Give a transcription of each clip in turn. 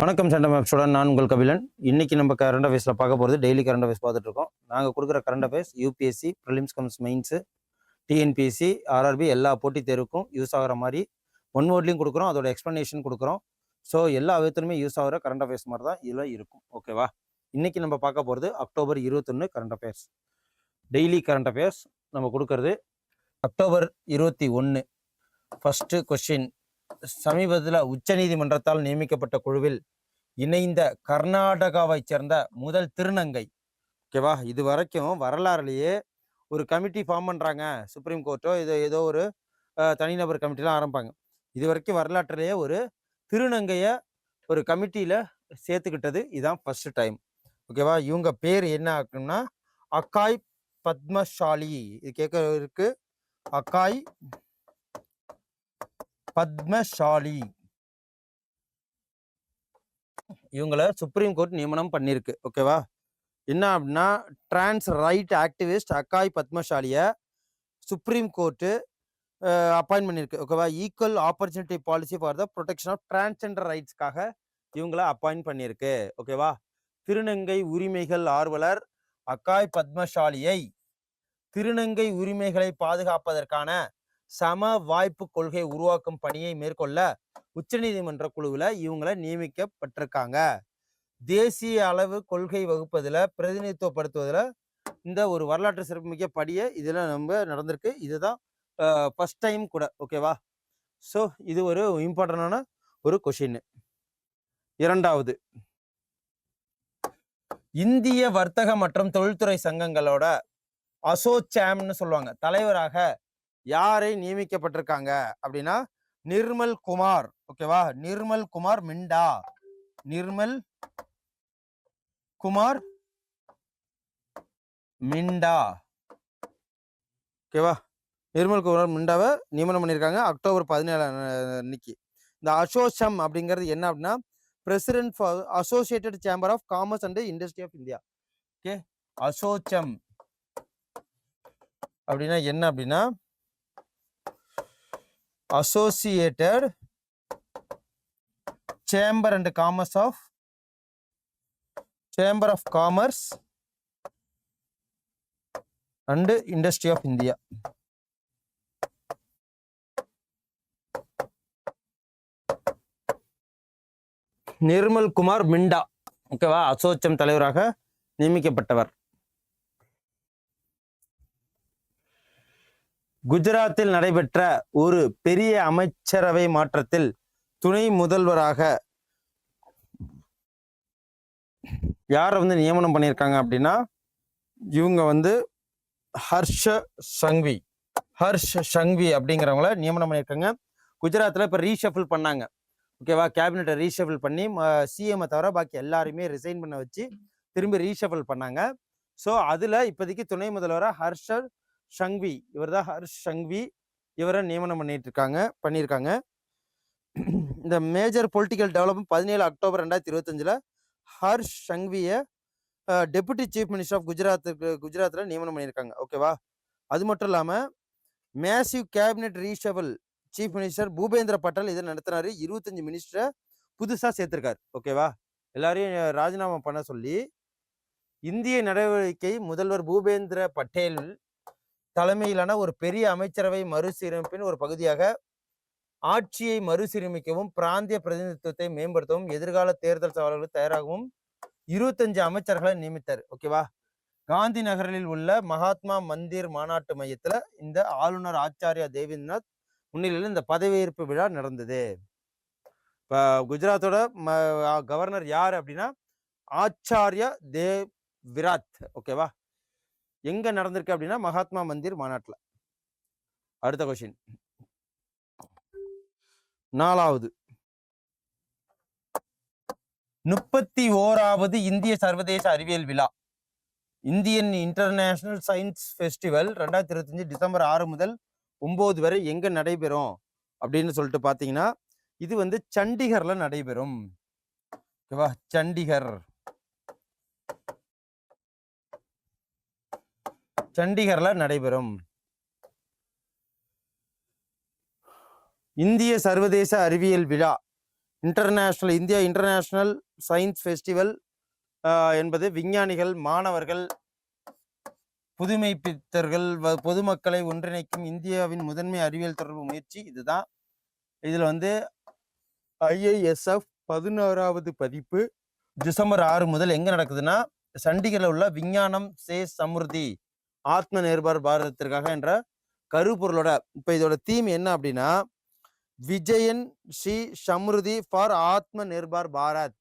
வணக்கம் சண்டை மேப்ஸோட நான் உங்கள் கபிலன். இன்னைக்கு நம்ம கரண்ட் அஃபேர்ஸில் பார்க்க போகிறது டெய்லி கரண்ட் அஃபேர்ஸ் பார்த்துட்டு இருக்கோம். நாங்கள் கொடுக்குற current affairs UPSC prelims cum mains TNPSC RRB எல்லா போட்டித் தேர்வுக்கும் யூஸ் ஆகிற மாதிரி ஒன் வேர்ட்லையும் கொடுக்குறோம். அதோட எக்ஸ்ப்ளனேஷன் கொடுக்குறோம். ஸோ எல்லா விதத்துலையுமே யூஸ் ஆகிற கரண்ட் அஃபேர்ஸ் மாதிரி தான் இதில் இருக்கும். ஓகேவா இன்றைக்கி நம்ம பார்க்க போகிறது அக்டோபர் இருபத்தொன்று current affairs daily current affairs நம்ம கொடுக்கறது அக்டோபர் இருபத்தி ஒன்று ஃபஸ்ட்டு கொஸ்டின் சமீபத்தில் உச்சநீதிமன்றத்தால் நியமிக்கப்பட்ட குழுவில் இணைந்த கர்நாடகாவைச் சேர்ந்த முதல் திருநங்கை. ஓகேவா இது வரைக்கும் வரலாறுலேயே ஒரு கமிட்டி ஃபார்ம் பண்ணுறாங்க சுப்ரீம் கோர்ட்டோ இது ஏதோ ஒரு தனிநபர் கமிட்டிலாம் ஆரம்பிப்பாங்க. இது வரைக்கும் வரலாற்றிலேயே ஒரு திருநங்கையை ஒரு கமிட்டியில் சேர்த்துக்கிட்டது. இதுதான் ஃபஸ்ட்டு டைம் ஓகேவா இவங்க பேர் என்ன ஆகும்னா அக்காய் பத்மசாலி. இது கேட்க அக்காய் பத்மசாலி. இவங்களை சுப்ரீம் கோர்ட் நியமனம் பண்ணியிருக்கு ஓகேவா என்ன அப்படின்னா டிரான்ஸ் ரைட் ஆக்டிவிஸ்ட் அக்காய் பத்மசாலியை சுப்ரீம் கோர்ட்டு அப்பாயின்ட் பண்ணியிருக்கு ஓகேவா equal opportunity policy for the protection of transgender ரைட்ஸ்க்காக இவங்கள அப்பாயின்ட் பண்ணியிருக்கு ஓகேவா திருநங்கை உரிமைகள் ஆர்வலர் அக்காய் பத்மசாலியை திருநங்கை உரிமைகளை பாதுகாப்பதற்கான சம வாய்ப்பு கொள்கை உருவாக்கும் பணியை மேற்கொள்ள உச்சநீதிமன்ற குழுவில் இவங்கள நியமிக்கப்பட்டிருக்காங்க. தேசிய அளவு கொள்கை வகுப்பதில் பிரதிநிதித்துவப்படுத்துவதில் இந்த ஒரு வரலாற்று சிறப்புமிக்க படியை இதில் நம்ம நடந்திருக்கு. இதுதான் ஃபஸ்ட் டைம் கூட ஓகேவா ஸோ இது ஒரு இம்பார்ட்டண்டான ஒரு கொஷின் இரண்டாவது. இந்திய வர்த்தக மற்றும் தொழில்துறை சங்கங்களோட அசோச்சாம்னு சொல்லுவாங்க. தலைவராக யாரை நியமிக்கப்பட்டிருக்காங்க? அப்படின்னா நிர்மல் குமார். ஓகேவா? நிர்மல் குமார் மிண்டா. நிர்மல் குமார் மிண்டா. ஓகேவா? நிர்மல் குமார் மிண்டாவை நியமனம் பண்ணியிருக்காங்க அக்டோபர் பதினேழாம் அன்னைக்கு. இந்த அசோசம் அப்படிங்கிறது என்ன அப்படின்னா president for associated chamber of commerce and industry of India okay? ASSOCHAM. அப்படின்னா என்ன அப்படின்னா associated chamber and commerce of chamber of commerce and industry of India Nirmal Kumar Minda ஓகேவா அசோச்சம் தலைவராக நியமிக்கப்பட்டவர் குஜராத்தில் நடைபெற்ற ஒரு பெரிய அமைச்சரவை மாற்றத்தில் துணை முதல்வராக யாரை வந்து நியமனம் பண்ணியிருக்காங்க அப்படின்னா இவங்க வந்து ஹர்ஷ சங்வி. ஹர்ஷ சங்வி அப்படிங்கிறவங்கள நியமனம் பண்ணியிருக்காங்க. குஜராத்தில் இப்போ ரீஷஃபில் பண்ணாங்க. ஓகேவா கேபினெட்டை ரீஷஃபில் பண்ணி சிஎம்ஐ தவிர பாக்கி எல்லாருமே ரிசைன் பண்ண வச்சு திரும்பி ரீஷஃபில் பண்ணாங்க. ஸோ அதில் இப்போதைக்கு துணை முதல்வராக ஹர்ஷ ஷங்வி. இவர் தான் ஹர்ஷ் ஷங்வி. இவரை நியமனம் பண்ணிட்டு இருக்காங்க பண்ணியிருக்காங்க. இந்த மேஜர் பொலிட்டிக்கல் டெவலப்மெண்ட் பதினேழு அக்டோபர் ரெண்டாயிரத்தி இருபத்தஞ்சில் ஹர்ஷ் ஷங்வியை டெபுட்டி சீஃப் மினிஸ்டர் ஆஃப் குஜராத்துக்கு குஜராத்தில் நியமனம் பண்ணியிருக்காங்க. ஓகேவா அது மட்டும் இல்லாமல் massive cabinet reshuffle chief minister Bhupendra Patel இதை நடத்தினாரு. இருபத்தஞ்சு மினிஸ்டரை புதுசாக சேர்த்துருக்காரு. ஓகேவா எல்லாரையும் ராஜினாமா பண்ண சொல்லி இந்திய நடவடிக்கை முதல்வர் பூபேந்திர பட்டேல் தலைமையிலான ஒரு பெரிய அமைச்சரவை மறுசீரமைப்பின் ஒரு பகுதியாக ஆட்சியை மறுசீரமைக்கவும் பிராந்திய பிரதிநிதித்துவத்தை மேம்படுத்தவும் எதிர்கால தேர்தல் சவால்களுக்கு தயாராகவும் இருபத்தஞ்சு அமைச்சர்களை நியமித்தார். ஓகேவா காந்தி நகரில் உள்ள மகாத்மா மந்திர் மாநாட்டு மையத்துல இந்த ஆளுநர் ஆச்சாரியா தேவேந்திரநாத் முன்னிலையில் இந்த பதவியேற்பு விழா நடந்தது. இப்போ குஜராத்தோட ம கவர்னர் யார் அப்படின்னா ஆச்சாரியா தேவ் விராத் ஓகேவா எங்க நடந்திருக்கு அப்படின்னா மகாத்மா மந்திர் மாநாட்டில். அடுத்த கொஸ்டின் நாலாவது. முப்பத்தி ஓராவது இந்திய சர்வதேச அறிவியல் விழா. இந்தியன் இன்டர்நேஷனல் சயின்ஸ் ஃபெஸ்டிவல் ரெண்டாயிரத்தி இருபத்தஞ்சு டிசம்பர் ஆறு முதல் ஒம்பது வரை எங்க நடைபெறும்? அப்படின்னு சொல்லிட்டு பார்த்தீங்கன்னா இது வந்து சண்டிகர்ல நடைபெறும். ஓகேவா? சண்டிகர். சண்டிகரில் நடைபெறும். இந்திய சர்வதேச அறிவியல் விழா international India international science festival என்பது விஞ்ஞானிகள் மாணவர்கள் புதுமைப்பித்தர்கள் வ- பொதுமக்களை ஒன்றிணைக்கும் இந்தியாவின் முதன்மை அறிவியல் தொடர்பு முயற்சி இதுதான். இதில் வந்து ஐஐஎஸ்எஃப் பதினோராவது பதிப்பு டிசம்பர் ஆறு முதல் எங்கே நடக்குதுன்னா சண்டிகரில் உள்ள விஞ்ஞானம் சே சமுர்தி ஆத்ம நிர்பர் பாரதத்திற்காக என்ற கருப்பொருளோட இப்போ இதோட தீம் என்ன அப்படின்னா விஜயன் ஸ்ரீ சம்ருதி ஃபார் ஆத்ம நிர்பர் பாரத்.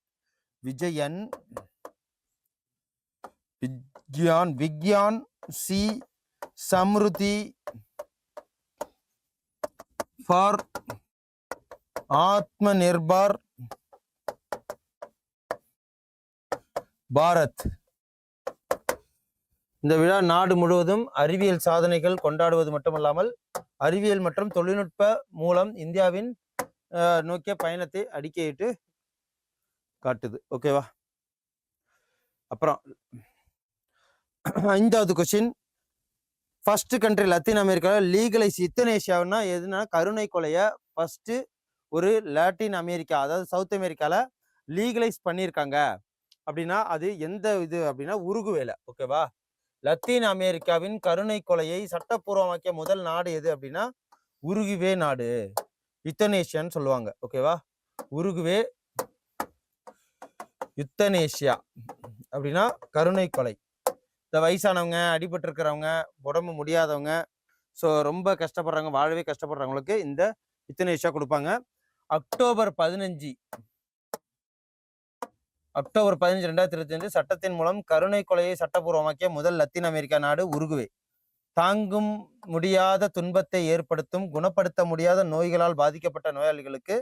விஜயன் விக்யான் விக்யான் சி சம்ருதி ஃபார் ஆத்ம நிர்பார் பாரத். இந்த விழா நாடு முழுவதும் அறிவியல் சாதனைகள் கொண்டாடுவது மட்டுமல்லாமல் அறிவியல் மற்றும் தொழில்நுட்ப மூலம் இந்தியாவின் நோக்கிய பயணத்தை அடிக்கையிட்டு காட்டுது. ஓகேவா அப்புறம் ஐந்தாவது கொஸ்டின் ஃபர்ஸ்ட் கண்ட்ரி லத்தீன் அமெரிக்காவில் லீகலைஸ் இத்தனேஷியாவுன்னா எதுனா கருணை கொலையை ஃபர்ஸ்ட் ஒரு லாட்டின் அமெரிக்கா அதாவது சவுத் அமெரிக்கால லீகலைஸ் பண்ணியிருக்காங்க அப்படின்னா அது எந்த இது அப்படின்னா உருகுவேல ஓகேவா லத்தீன் அமெரிக்காவின் கருணை கொலையை சட்டப்பூர்வமாக்கிய முதல் நாடு எது அப்படின்னா உருகுவே நாடு. யுத்தனேஷியான்னு சொல்லுவாங்க. ஓகேவா உருகுவே யுத்தனேஷியா அப்படின்னா கருணை கொலை. இந்த வயசானவங்க அடிபட்டு இருக்கிறவங்க உடம்பு முடியாதவங்க ஸோ ரொம்ப கஷ்டப்படுறவங்க வாழவே கஷ்டப்படுறவங்களுக்கு இந்த யுத்தனேஷியா கொடுப்பாங்க. அக்டோபர் பதினஞ்சு அக்டோபர் பதினஞ்சு ரெண்டாயிரத்தி இருபத்தி அஞ்சு சட்டத்தின் மூலம் கருணை கொலையை சட்டப்பூர்வமாக்கிய முதல் லத்தீன் அமெரிக்கா நாடு உருகுவே. தாங்கும் முடியாத துன்பத்தை ஏற்படுத்தும் குணப்படுத்த முடியாத நோய்களால் பாதிக்கப்பட்ட நோயாளிகளுக்கு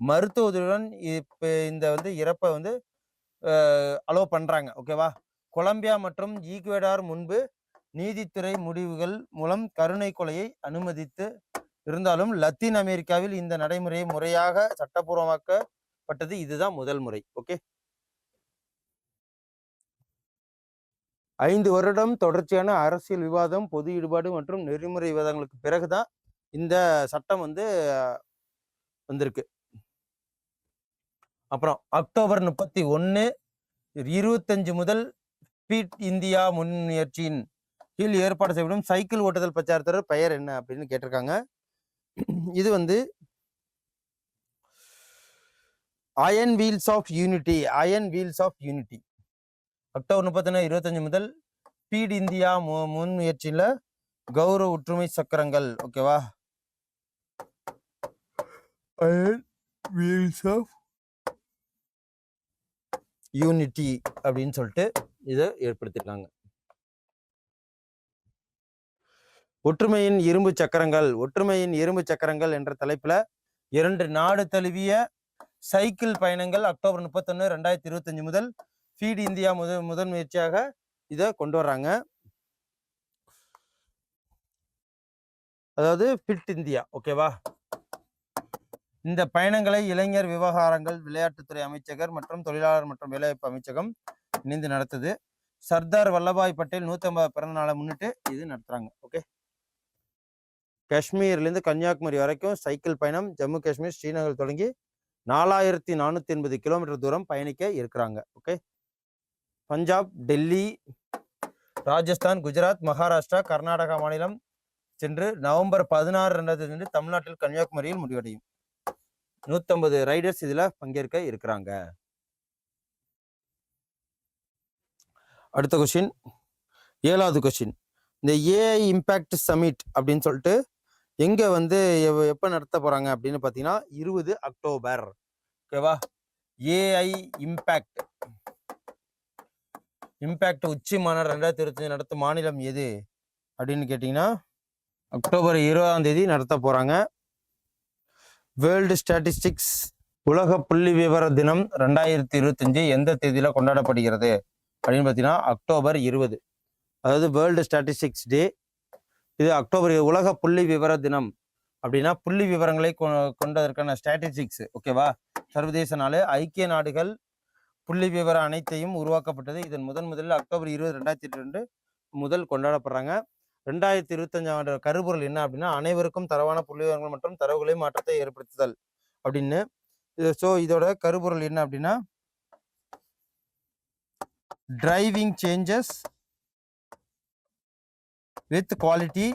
மருத்துவ உதவியுடன் இப்ப இந்த வந்து இறப்பை வந்து அலோவ் பண்றாங்க. ஓகேவா கொலம்பியா மற்றும் ஈக்வேடார் முன்பு நீதித்துறை முடிவுகள் மூலம் கருணை கொலையை அனுமதித்து இருந்தாலும் லத்தீன் அமெரிக்காவில் இந்த நடைமுறையை முறையாக சட்டப்பூர்வமாக்கப்பட்டது இதுதான் முதல் முறை. ஓகே ஐந்து வருடம் தொடர்ச்சியான அரசியல் விவாதம் பொது ஈடுபாடு மற்றும் நெறிமுறை விவாதங்களுக்கு பிறகுதான் இந்த சட்டம் வந்து வந்திருக்கு. அப்புறம் அக்டோபர் முப்பத்தி ஒன்று இருபத்தஞ்சு முதல் ஸ்பீட் இந்தியா முன்முயற்சியின் கீழ் ஏற்பாடு செய்யப்படும் சைக்கிள் ஓட்டுதல் பிரச்சாரத்தோட பெயர் என்ன அப்படின்னு கேட்டிருக்காங்க. இது வந்து iron wheels of unity iron wheels of unity October முப்பத்தொன்னு இருபத்தஞ்சு முதல் ஸ்பீட் இந்தியா மு முன்முயற்சியில கௌரவ ஒற்றுமை சக்கரங்கள் ஓகேவா அயன் வீல்ஸ் ஆஃப் யூனிட்டி அப்படின்னு சொல்லிட்டு இதை ஏற்படுத்தியிருக்காங்க ஒற்றுமையின் இரும்பு சக்கரங்கள் ஒற்றுமையின் இரும்பு சக்கரங்கள் என்ற தலைப்புல இரண்டு நாடு தழுவிய சைக்கிள் பயணங்கள் அக்டோபர் முப்பத்தொன்னு ரெண்டாயிரத்தி இருபத்தஞ்சு முதல் ஃபீட் இந்தியா முதல் முதல் முயற்சியாக இதை கொண்டு வர்றாங்க. அதாவது ஃபிட் இந்தியா ஓகேவா இந்த பயணங்களை இளைஞர் விவகாரங்கள் விளையாட்டுத்துறை அமைச்சகர் மற்றும் தொழிலாளர் மற்றும் வேலைவாய்ப்பு அமைச்சகம் இணைந்து நடத்துது. சர்தார் வல்லபாய் பட்டேல் நூத்தி ஐம்பது பிறந்த நாளை முன்னிட்டு இது நடத்துறாங்க ஓகே காஷ்மீர்லேருந்து கன்னியாகுமரி வரைக்கும் சைக்கிள் பயணம் ஜம்மு காஷ்மீர் ஸ்ரீநகர் தொடங்கி நாலாயிரத்தி நானூற்றி எண்பது கிலோமீட்டர் தூரம் பயணிக்க இருக்கிறாங்க ஓகே பஞ்சாப் டெல்லி ராஜஸ்தான் குஜராத் மகாராஷ்டிரா கர்நாடகா மாநிலம் சென்று நவம்பர் பதினாறு ரெண்டாயிரத்தி சென்று தமிழ்நாட்டில் கன்னியாகுமரியில் முடிவடையும். நூற்றம்பது ரைடர்ஸ் இதில் பங்கேற்க இருக்கிறாங்க. அடுத்த கொஷின் ஏழாவது கொஷின் இந்த ஏஐ இம்பேக்ட் சமிட் அப்படின்னு சொல்லிட்டு எங்கே வந்து எவ- எப்போ நடத்த போகிறாங்க அப்படின்னு பார்த்தீங்கன்னா இருபது அக்டோபர். ஓகேவா ஏஐ இம்பேக்ட் இம்பேக்ட் உச்சி மாநாடு ரெண்டாயிரத்தி இருபத்தி நடத்தும் மாநிலம் எது? அப்படின்னு கேட்டிங்கன்னா அக்டோபர் இருபதாம் தேதி நடத்த போகிறாங்க வேர்ல்டு ஸ்டாட்டிஸ்டிக்ஸ் உலக புள்ளி விவர தினம் ரெண்டாயிரத்தி இருபத்தஞ்சு எந்த தேதியில் கொண்டாடப்படுகிறது? அப்படின்னு பார்த்தீங்கன்னா அக்டோபர் இருபது. அதாவது வேர்ல்டு ஸ்டாட்டிஸ்டிக்ஸ் டே இது அக்டோபர் உலக புள்ளி விவர தினம். அப்படின்னா புள்ளி விவரங்களை கொ- கொண்டதற்கான ஸ்டாட்டிஸ்டிக்ஸ் ஓகேவா சர்வதேச நாள் ஐக்கிய நாடுகள் புள்ளி விவர அனைத்தையும் உருவாக்கப்பட்டது. இதன் முதன் முதலில் அக்டோபர் இருபது ரெண்டாயிரத்தி ரெண்டு முதல் கொண்டாடப்படுறாங்க. ரெண்டாயிரத்தி இருபத்தஞ்சாம் ஆண்டு கருப்பொருள் என்ன அப்படின்னா அனைவருக்கும் தரவான புள்ளி விவரங்கள் மற்றும் தரவுகளை மாற்றத்தை ஏற்படுத்துதல் அப்படின்னு. இது ஸோ இதோட கருப்பொருள் என்ன அப்படின்னா driving changes with quality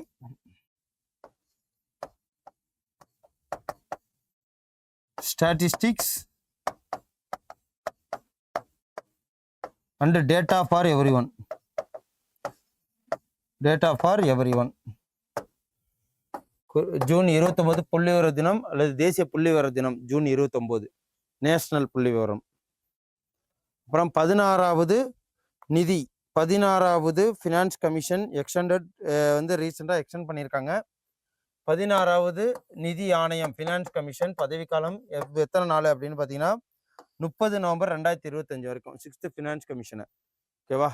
statistics and data for everyone data for everyone June இருபத்தொம்போது புள்ளி விவர தினம் அல்லது தேசிய புள்ளி விவர தினம் ஜூன் இருபத்தொம்போது. நேஷனல் புள்ளி விவரம். அப்புறம் பதினாறாவது நிதி. பதினாறாவது ஃபினான்ஸ் கமிஷன் எக்ஸ்டெண்டட் வந்து ரீசெண்டாக எக்ஸ்டெண்ட் பண்ணியிருக்காங்க. பதினாறாவது நிதி ஆணையம் ஃபினான்ஸ் கமிஷன் பதவிக்காலம் எவ்- எத்தனை நாள் அப்படின்னு பார்த்தீங்கன்னா முப்பது நவம்பர் ரெண்டாயிரத்தி இருபத்தஞ்சு வரைக்கும் சிக்ஸ்த்து ஃபினான்ஸ் கமிஷனு. ஓகேவா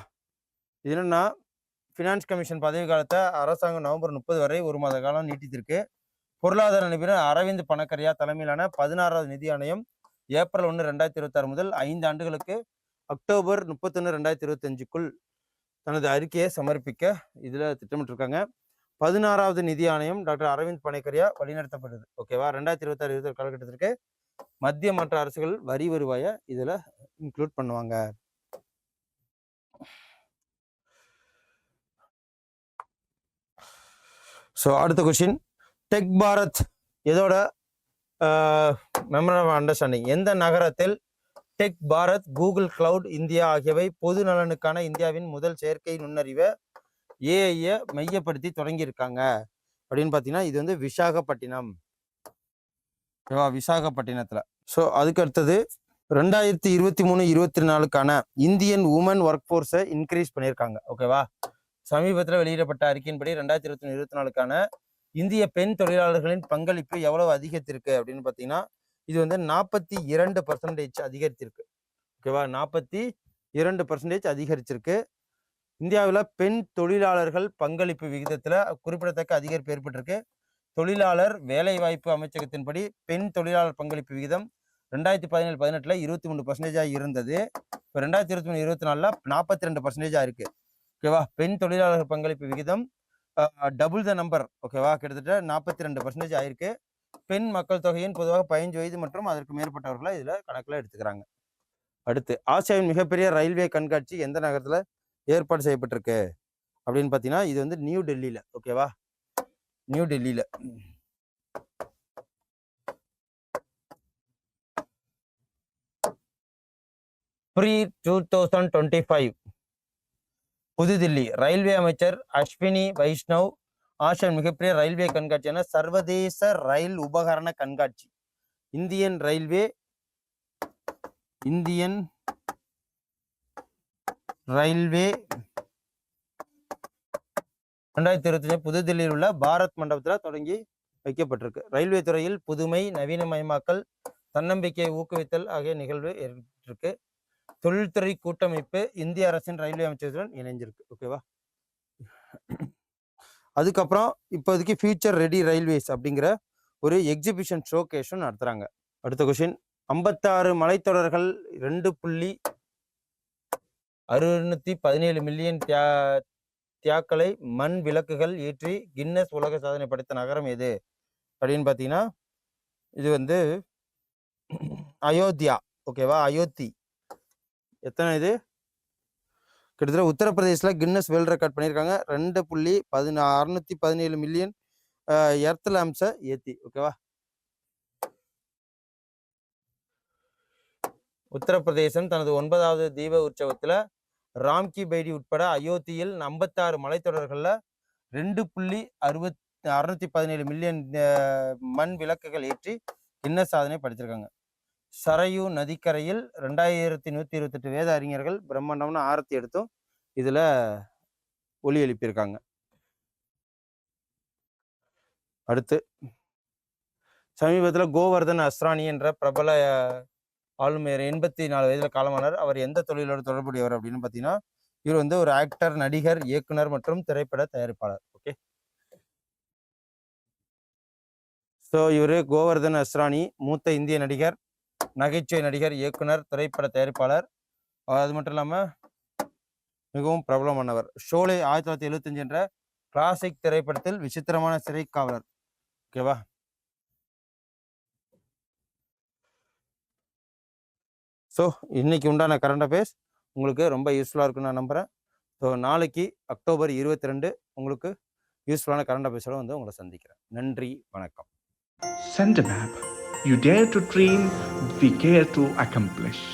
இது என்னென்னா ஃபினான்ஸ் கமிஷன் பதவி காலத்தை அரசாங்கம் நவம்பர் முப்பது வரை ஒரு மாத காலம் நீட்டித்திருக்கு. பொருளாதார நிபுணர் அரவிந்த் பணக்கரியா தலைமையிலான பதினாறாவது நிதி ஆணையம் ஏப்ரல் ஒன்று ரெண்டாயிரத்தி இருபத்தாறு முதல் ஐந்து ஆண்டுகளுக்கு அக்டோபர் முப்பத்தொன்று ரெண்டாயிரத்தி இருபத்தஞ்சுக்குள் தனது அறிக்கையை சமர்ப்பிக்க இதில் திட்டமிட்டிருக்காங்க. பதினாறாவது நிதி ஆணையம் டாக்டர் அரவிந்த் பனைக்கரியா வழிநடத்தப்பட்டது. ஓகேவா ரெண்டாயிரத்தி இருபத்தாறு இருபத்தி காலகட்டத்திற்கு மத்திய மற்ற அரசுகள் வரி வருவாயை இதில் இன்க்ளூட் பண்ணுவாங்க. ஸோ அடுத்த கொஷின் டெக் பாரத் இதோட மெமரன் அண்டர்ஸ்டாண்டிங் எந்த நகரத்தில் tech Bharat Google cloud India ஆகியவை பொது நலனுக்கான இந்தியாவின் முதல் செயற்கை நுண்ணறிவை ஏஐயை மையப்படுத்தி தொடங்கியிருக்காங்க. அப்படின்னு பார்த்தீங்கன்னா இது வந்து விசாகப்பட்டினம். ஓகேவா விசாகப்பட்டினத்தில். ஸோ அதுக்கு அடுத்தது ரெண்டாயிரத்தி இருபத்தி மூணு இருபத்தி நாலுக்கான இந்தியன் உமன் ஒர்க் ஃபோர்ஸை இன்க்ரீஸ் பண்ணியிருக்காங்க ஓகேவா சமீபத்தில் வெளியிடப்பட்ட அறிக்கையின்படி ரெண்டாயிரத்தி இருபத்தி மூணு இருபத்தி நாலுக்கான இந்திய பெண் தொழிலாளர்களின் பங்களிப்பு எவ்வளவு அதிகரித்திருக்கு அப்படின்னு பார்த்தீங்கன்னா இது வந்து நாற்பத்தி இரண்டு பர்சன்டேஜ் அதிகரித்திருக்கு. ஓகேவா நாற்பத்தி இரண்டு பர்சன்டேஜ் அதிகரிச்சிருக்கு. இந்தியாவில் பெண் தொழிலாளர்கள் பங்களிப்பு விகிதத்தில் குறிப்பிடத்தக்க அதிகரிப்பு ஏற்பட்டிருக்கு. தொழிலாளர் வேலைவாய்ப்பு அமைச்சகத்தின்படி பெண் தொழிலாளர் பங்களிப்பு விகிதம் ரெண்டாயிரத்தி பதினேழு பதினெட்டில் இருபத்தி மூணு பர்சன்டேஜாக இருந்தது. இப்போ ரெண்டாயிரத்தி இருபத்தி மூணு இருபத்தி நாலில் நாற்பத்தி ரெண்டு பர்சன்டேஜாக இருக்குது ஓகேவா பெண் தொழிலாளர் பங்களிப்பு விகிதம் டபுள் த நம்பர் ஓகேவா கிட்டத்தட்ட நாற்பத்தி ரெண்டு பர்சன்டேஜ் ஆயிருக்கு. பெண் மக்கள் தொகையின் பொதுவாக பதினஞ்சு வயது மற்றும் அதற்கு மேற்பட்டவர்களை இதில் கணக்கில் எடுத்துக்கிறாங்க. அடுத்து ஆசியாவின் மிகப்பெரிய ரயில்வே கண்காட்சி எந்த நகரத்தில் ஏற்பாடு செய்யப்பட்டிருக்கு? அப்படின்னு பார்த்தீங்கன்னா இது வந்து நியூ டெல்லியில். ஓகேவா நியூ டெல்லியில் pre two thousand twenty five புதுதில்லி ரயில்வே அமைச்சர் அஸ்வினி வைஷ்ணவ் ஆசியாவின் மிகப்பெரிய ரயில்வே கண்காட்சியான சர்வதேச ரயில் உபகரண கண்காட்சி. இந்தியன் ரயில்வே இந்தியன் ரயில்வே ரெண்டாயிரத்தி இருபத்தஞ்சு புதுதில்லியில் உள்ள பாரத் மண்டபத்தில் தொடங்கி வைக்கப்பட்டிருக்கு. ரயில்வே துறையில் புதுமை நவீனமயமாக்கல் தன்னம்பிக்கையை ஊக்குவித்தல் ஆகிய நிகழ்வு ஏற்பட்டிருக்கு. தொழில்துறை கூட்டமைப்பு இந்திய அரசின் ரயில்வே அமைச்சருடன் இணைஞ்சிருக்கு. ஓகேவா அதுக்கப்புறம் இப்போதைக்கு ஃபியூச்சர் ரெடி ரயில்வேஸ் அப்படிங்கிற ஒரு எக்ஸிபிஷன் ஷோ கேஷும் நடத்துகிறாங்க அடுத்த கொஷின் ஐம்பத்தாறு மலைத்தொடர்கள் ரெண்டு புள்ளி அறுநூத்தி பதினேழு மில்லியன் தியா தியாக்களை மண் விளக்குகள் ஏற்றி கின்னஸ் உலக சாதனை படைத்த நகரம் எது? அப்படின்னு பார்த்தீங்கன்னா இது வந்து அயோத்தியா. ஓகேவா அயோத்தி. எத்தனை இது? கிட்டத்தட்ட உத்தரப்பிரதேசில் கின்னஸ் வேர்ல்ட் ரெக்கார்ட் பண்ணியிருக்காங்க. ரெண்டு புள்ளி பதினா அறுநூத்தி பதினேழு மில்லியன் எர்த் லேம்ஸை ஏற்றி ஓகேவா உத்தரப்பிரதேசம் தனது ஒன்பதாவது தீப உற்சவத்தில் ராம்கி பைடி உட்பட அயோத்தியில் ஐம்பத்தாறு மலைத்தொடர்களில் ரெண்டு புள்ளி அறுபத் அறுநூத்தி பதினேழு மில்லியன் மண் விளக்குகள் ஏற்றி கின்ன சாதனை படைத்திருக்காங்க. சரையு நதிக்கரையில் ரெண்டாயிரத்தி நூற்றி இருபத்தெட்டு வேத அறிஞர்கள் பிரம்மாண்டம்னு ஆரத்தி எடுத்தும் இதில் ஒலி எழுப்பியிருக்காங்க. அடுத்து சமீபத்தில் கோவர்தன் அஸ்ரானி என்ற பிரபல ஆளுமையர் எண்பத்தி நாலு வயதில் காலமானார். அவர் எந்த தொழிலோடு தொடர்புடையவர் அப்படின்னு பார்த்தீங்கன்னா இவர் வந்து ஒரு ஆக்டர் நடிகர் இயக்குனர் மற்றும் திரைப்பட தயாரிப்பாளர். ஓகே ஸோ இவர் கோவர்தன் அஸ்ரானி மூத்த இந்திய நடிகர் நகைச்சுவை நடிகர் இயக்குனர் திரைப்பட தயாரிப்பாளர். அது மட்டும் இல்லாமல் மிகவும் பிரபலமானவர். ஷோலே ஆயிரத்தி தொள்ளாயிரத்தி எழுபத்தஞ்சு என்ற கிளாசிக் திரைப்படத்தில் விசித்திரமான சிறை காவலர். ஓகேவா ஸோ இன்றைக்கி உண்டான கரண்ட் அஃபேர்ஸ் உங்களுக்கு ரொம்ப யூஸ்ஃபுல்லாக இருக்குன்னு நான் நம்புகிறேன் ஸோ நாளைக்கு அக்டோபர் இருபத்தி ரெண்டு உங்களுக்கு யூஸ்ஃபுல்லான கரண்ட் அஃபேர்ஸோடு வந்து உங்களை சந்திக்கிறேன். நன்றி வணக்கம். Send map you dare to dream we care to accomplish.